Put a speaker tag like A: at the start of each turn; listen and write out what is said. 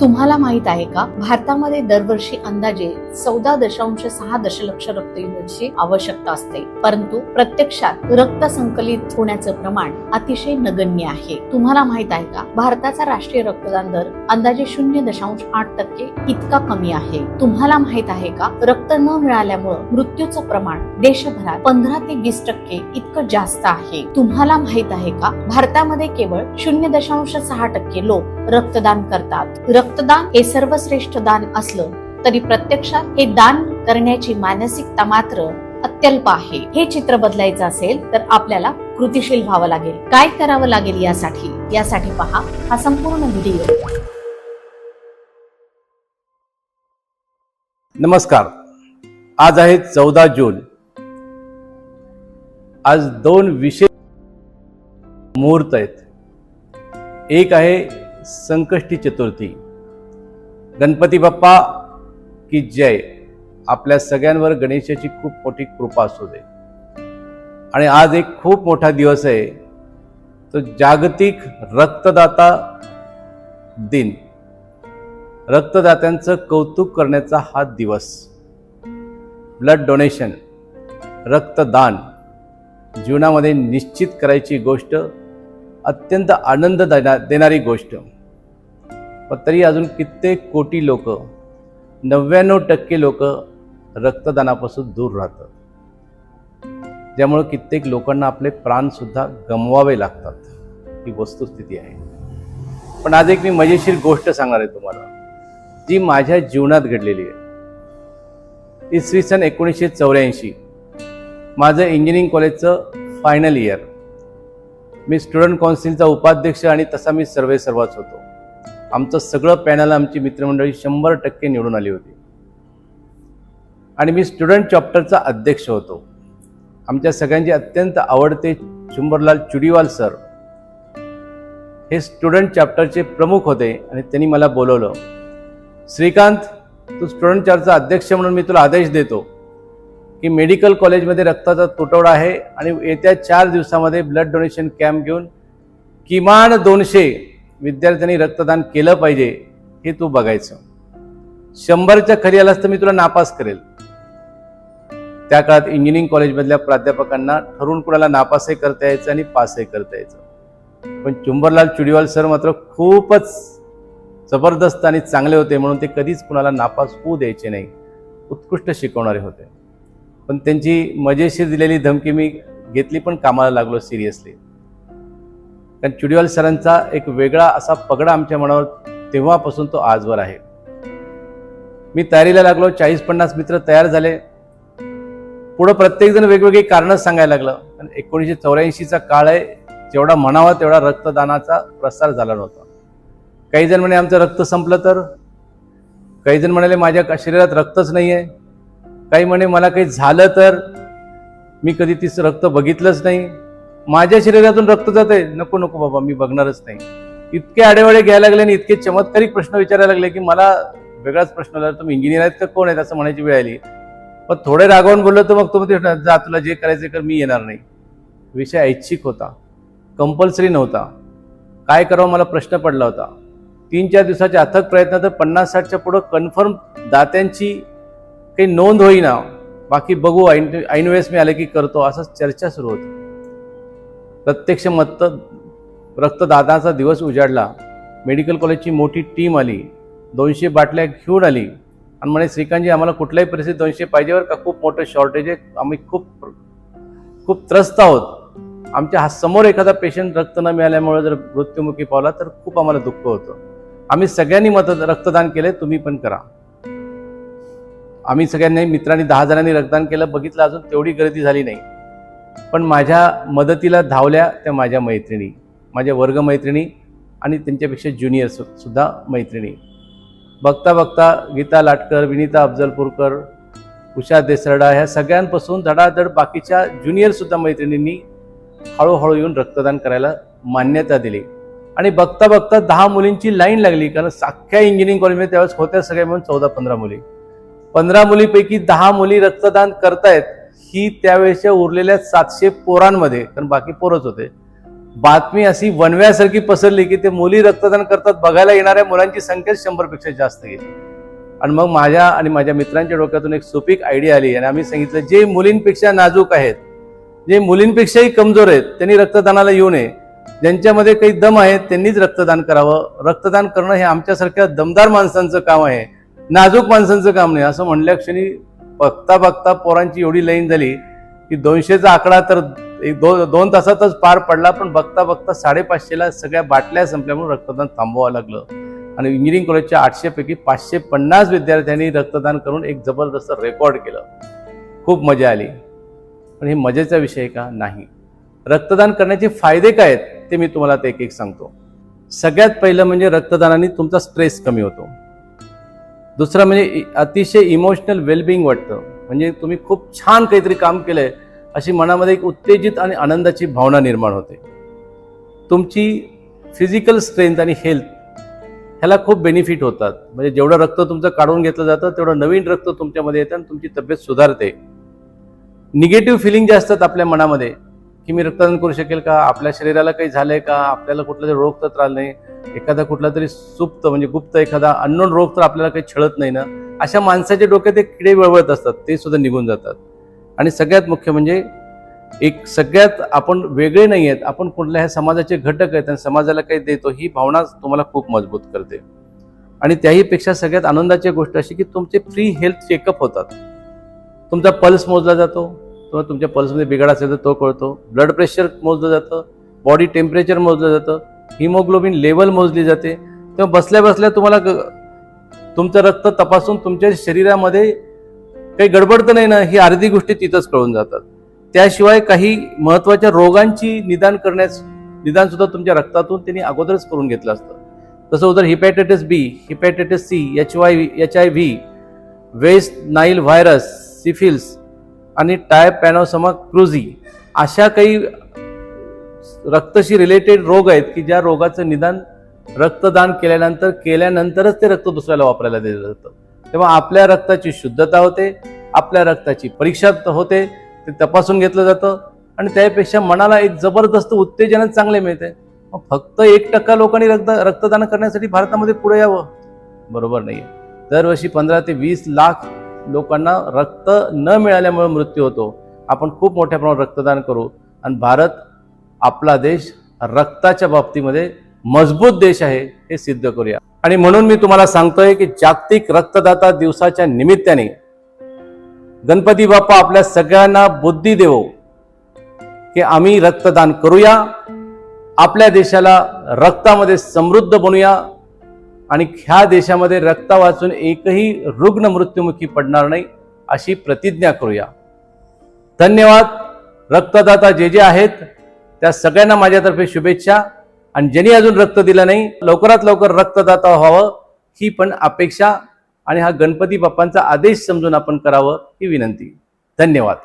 A: तुम्हाला माहीत आहे का? भारतामध्ये दरवर्षी अंदाजे चौदा दशांश सहा दशलक्ष रक्त युनिटची आवश्यकता असते. परंतु प्रत्यक्षात रक्त संकलित होण्याचं प्रमाण अतिशय नगण्य आहे. तुम्हाला माहीत आहे का? भारताचा राष्ट्रीय रक्तदान दर अंदाजे शून्य दशांश आठ टक्के इतका कमी आहे. तुम्हाला माहीत आहे का? रक्त न मिळाल्यामुळं मृत्यूचं प्रमाण देशभरात पंधरा ते वीस टक्के इतकं जास्त आहे. तुम्हाला माहीत आहे का? भारतामध्ये केवळ शून्य दशांश सहा टक्के लोक रक्तदान करतात. रक्त रक्तदान हे सर्वश्रेष्ठ दान असलं तरी प्रत्यक्षात हे दान करण्याची मानसिकता मात्र अत्यल्प आहे. हे चित्र बदलायचं असेल तर आपल्याला कृतिशील व्हावं लागेल. काय करावं लागेल यासाठी? यासाठी पहा हा संपूर्ण व्हिडिओ.
B: नमस्कार. आज आहे चौदा जून. आज दोन विशेष मुहूर्त आहेत. एक आहे संकष्टी चतुर्थी. गणपती बाप्पा की जय आपल्या सगळ्यांवर गणेशाची खूप मोठी कृपा असू दे. आणि आज एक खूप मोठा दिवस आहे. तो जागतिक रक्तदाता दिन. रक्तदात्यांचं कौतुक करण्याचा हा दिवस. ब्लड डोनेशन रक्तदान जीवनामध्ये निश्चित करायची गोष्ट अत्यंत आनंद देना देणारी गोष्ट. पण तरी अजून कित्येक कोटी लोक नव्याण्णव टक्के लोक रक्तदानापासून दूर राहतात. ज्यामुळं कित्येक लोकांना आपले प्राणसुद्धा गमवावे लागतात. ही वस्तुस्थिती आहे. पण आज एक मी मजेशीर गोष्ट सांगणार आहे तुम्हाला जी माझ्या जीवनात घडलेली आहे. इसवी सन एकोणीसशे चौऱ्याऐंशी माझं इंजिनिअरिंग कॉलेजचं फायनल इयर मी स्टुडंट काउन्सिलचा उपाध्यक्ष आणि तसा मी सर्वे सर्वच होतो. आमचं सगळं पॅनल आमची मित्रमंडळी शंभर टक्के निवडून आली होती. आणि मी स्टुडंट चॅप्टरचा अध्यक्ष होतो. आमच्या सगळ्यांचे अत्यंत आवडते शंभरलाल चुडीवाल सर हे स्टुडंट चॅप्टरचे प्रमुख होते आणि त्यांनी मला बोलवलं श्रीकांत तू स्टुडंट चॅप्टरचा अध्यक्ष म्हणून मी तुला आदेश देतो की मेडिकल कॉलेजमध्ये रक्ताचा तुटवडा आहे आणि येत्या चार दिवसामध्ये ब्लड डोनेशन कॅम्प घेऊन किमान दोनशे विद्यार्थ्यांनी रक्तदान केलं पाहिजे हे तू बघायचं. शंभरच्या खरी आलास तर मी तुला नापास करेल. त्या काळात इंजिनिअरिंग कॉलेजमधल्या प्राध्यापकांना ठरवून कुणाला नापासही करता यायचं आणि पासही करता यायचं. पण चुंबरलाल चुडीवाल सर मात्र खूपच जबरदस्त आणि चांगले होते म्हणून ते कधीच कुणाला नापास होऊ द्यायचे नाही. उत्कृष्ट शिकवणारे होते. पण त्यांची मजेशीर दिलेली धमकी मी घेतली पण कामाला लागलो सिरियसली कारण चुडीवाल सरांचा एक वेगळा असा पगडा आमच्या मनावर तेव्हापासून तो आजवर आहे. मी तयारीला लागलो चाळीस पन्नास मित्र तयार झाले. पुढं प्रत्येकजण वेगवेगळी कारणं सांगायला लागलं. कारण एकोणीसशे चौऱ्याऐंशीचा काळ आहे जेवढा म्हणावा तेवढा रक्तदानाचा प्रसार झाला नव्हता. काही जण म्हणे आमचं रक्त संपलं तर? काही जण म्हणाले माझ्या शरीरात रक्तच नाही आहे काही म्हणे मला काही झालं तर? मी कधी तिचं रक्त बघितलंच नाही. माझ्या शरीरातून रक्त जात आहे नको नको बाबा मी बघणारच नाही. इतके आडेवाडे घ्यायला लागले आणि इतके चमत्कारिक प्रश्न विचारायला लागले की मला वेगळाच प्रश्न आला. तुम्ही इंजिनियर आहेत का? कोण आहेत? असं म्हणायची वेळ आली. पण थोडे रागवून बोललो तर मग तुम्ही जा तुला जे करायचं कर मी येणार नाही. विषय ऐच्छिक होता. कंपल्सरी नव्हता. काय करावं मला प्रश्न पडला होता. तीन चार दिवसाच्या अथक प्रयत्न तर पन्नास साठच्या पुढं कन्फर्म दात्यांची काही नोंद होईना. बाकी बघू ऐन ऐन वेळेस मी आले की करतो. असं चर्चा सुरू होती. प्रत्यक्ष मत रक्तदानाचा दिवस उजाडला. मेडिकल कॉलेजची मोठी टीम आली. दोनशे बाटल्या घेऊन आली. आणि म्हणे श्रीकांतजी आम्हाला कुठल्याही परिस्थितीत दोनशे पाहिजेवर का? खूप मोठं शॉर्टेज आहे. आम्ही खूप खूप त्रस्त आहोत. आमच्या हा समोर एखादा पेशंट रक्त न मिळाल्यामुळे जर मृत्युमुखी पावला तर खूप आम्हाला दुःख होतं. आम्ही सगळ्यांनी मत रक्तदान केले तुम्ही पण करा. आम्ही सगळ्यांनी मित्रांनी दहा जणांनी रक्तदान केलं. बघितलं अजून तेवढी गर्दी झाली नाही. पण माझ्या मदतीला धावल्या त्या माझ्या मैत्रिणी माझ्या वर्गमैत्रिणी आणि त्यांच्यापेक्षा ज्युनियर सु सुद्धा मैत्रिणी. बघता बघता गीता लाटकर विनीता अफजलपूरकर उषा देसरडा ह्या सगळ्यांपासून धडाधड बाकीच्या ज्युनियरसुद्धा मैत्रिणींनी हळूहळू येऊन रक्तदान करायला मान्यता दिली. आणि बघता बघता दहा मुलींची लाईन लागली कारण साख्या इंजिनिअरिंग कॉलेजमध्ये त्यावेळेस होत्या सगळ्या मिळून चौदा पंधरा मुली. पंधरा मुलीपैकी दहा मुली रक्तदान करतायत. ही त्यावेळेच्या उरलेल्या सातशे पोरांमध्ये कारण बाकी पोरच होते बातमी अशी वनव्यासारखी पसरली की ते मुली रक्तदान करतात बघायला येणाऱ्या मुलांची संख्या शंभरपेक्षा जास्त गेली आणि मग माझ्या आणि माझ्या मित्रांच्या डोक्यातून एक सुपीक आयडिया आली आणि आम्ही सांगितलं जे मुलींपेक्षा नाजूक आहेत जे मुलींपेक्षाही कमजोर आहेत त्यांनी रक्तदानाला येऊ नये. ज्यांच्यामध्ये काही दम आहेत त्यांनीच रक्तदान करावं. रक्तदान करणं हे आमच्यासारख्या दमदार माणसांचं काम आहे. नाजूक माणसांचं काम नाही. असं म्हणल्या क्षणी बघता बघता पोरांची एवढी लाईन झाली की दोनशेचा आकडा तर एक दो दोन तासातच पार पडला पण बघता बघता साडेपाचशेला सगळ्या बाटल्या संपल्यामुळे रक्तदान थांबवावं लागलं. आणि इंजिनिअरिंग कॉलेजच्या आठशेपैकी पाचशे पन्नास विद्यार्थ्यांनी रक्तदान करून एक जबरदस्त रेकॉर्ड केलं. खूप मजा आली. पण हे मजेचा विषय का? नाही. रक्तदान करण्याचे फायदे काय आहेत ते मी तुम्हाला ते एक एक सांगतो. सगळ्यात पहिलं म्हणजे रक्तदानाने तुमचा स्ट्रेस कमी होतो. दुसरं म्हणजे इ- अतिशय इमोशनल वेलबिंग वाटतं. म्हणजे तुम्ही खूप छान काहीतरी काम केलंय अशी मनामध्ये एक उत्तेजित आणि आनंदाची भावना निर्माण होते. तुमची फिजिकल स्ट्रेंथ आणि हेल्थ ह्याला खूप बेनिफिट होतात. म्हणजे जेवढं रक्त तुमचं काढून घेतलं जातं तेवढं नवीन रक्त तुमच्यामध्ये येतं आणि तुमची तब्येत सुधारते. निगेटिव्ह फिलिंग जे असतात आपल्या मनामध्ये की मी रक्तदान करू शकेल का? आपल्या शरीराला काही झालंय का? आपल्याला कुठला तरी रोग तर त्रास नाही. एखादा कुठला तरी सुप्त म्हणजे गुप्त एखादा अननोन रोग तर आपल्याला काही छळत नाही ना? अशा माणसाच्या डोक्यात एक किडे वळवत असतात. ते सुद्धा निघून जातात. आणि सगळ्यात मुख्य म्हणजे एक सगळ्यात आपण वेगळे नाही आहेत. आपण कुठल्या ह्या समाजाचे घटक आहेत आणि समाजाला काही देतो ही भावना तुम्हाला खूप मजबूत करते. आणि त्याहीपेक्षा सगळ्यात आनंदाची गोष्ट अशी की तुमचे फ्री हेल्थ चेकअप होतात. तुमचा पल्स मोजला जातो. किंवा तुमच्या पल्समध्ये बिघाड असेल तर तो कळतो. ब्लड प्रेशर मोजलं जातं. बॉडी टेम्परेचर मोजलं जातं. हिमोग्लोबिन लेवल मोजली जाते. तेव्हा बसल्या बसल्या तुम्हाला ग- तुमचं रक्त तपासून तुमच्या शरीरामध्ये काही गडबड तर नाही ना ही अर्धी गोष्टी तिथंच कळून जातात. त्याशिवाय काही महत्त्वाच्या रोगांची निदान करण्यास निदान सुद्धा तुमच्या रक्तातून त्यांनी अगोदरच करून घेतलं असतं. तसं उदर hepatitis B hepatitis C H Y H I V West Nile virus syphilis आणि टाय पॅनोसमा क्रुझी अशा काही रक्तशी रिलेटेड रोग आहेत की ज्या रोगाचं निदान रक्तदान केल्यानंतर केल्यानंतरच ते रक्त दुसऱ्याला वापरायला दिलं जातं. तेव्हा आपल्या रक्ताची शुद्धता होते आपल्या रक्ताची परीक्षा होते ते तपासून घेतलं जातं आणि त्यापेक्षा मनाला एक जबरदस्त उत्तेजन चांगले मिळते. मग फक्त एक टक्का लोकांनी रक्त रक्तदान करण्यासाठी भारतामध्ये पुढे यावं? बरोबर नाही दरवर्षी पंधरा ते वीस लाख लोकांना रक्त न मिळाल्यामुळे मृत्यू होतो. आपण खूप मोठ्या प्रमाणात रक्तदान करू. आणि भारत आपला देश रक्ताच्या बाबतीमध्ये मजबूत देश आहे हे सिद्ध करूया. आणि म्हणून मी तुम्हाला सांगतोय की जागतिक रक्तदाता दिवसाच्या निमित्ताने गणपती बाप्पा आपल्या सगळ्यांना बुद्धी देवो की आम्ही रक्तदान करूया. आपल्या देशाला रक्तामध्ये समृद्ध बनूया. आणि ह्या देशामध्ये रक्ता वाचून एकही रुग्ण मृत्युमुखी पडणार नाही अशी प्रतिज्ञा करूया. धन्यवाद. रक्तदाता जे जे आहेत त्या सगळ्यांना माझ्यातर्फे शुभेच्छा. आणि ज्यांनी अजून रक्त दिलं नाही लवकरात लवकर रक्तदाता व्हावं ही पण अपेक्षा आणि हा गणपती बाप्पांचा आदेश समजून आपण करावं ही विनंती. धन्यवाद.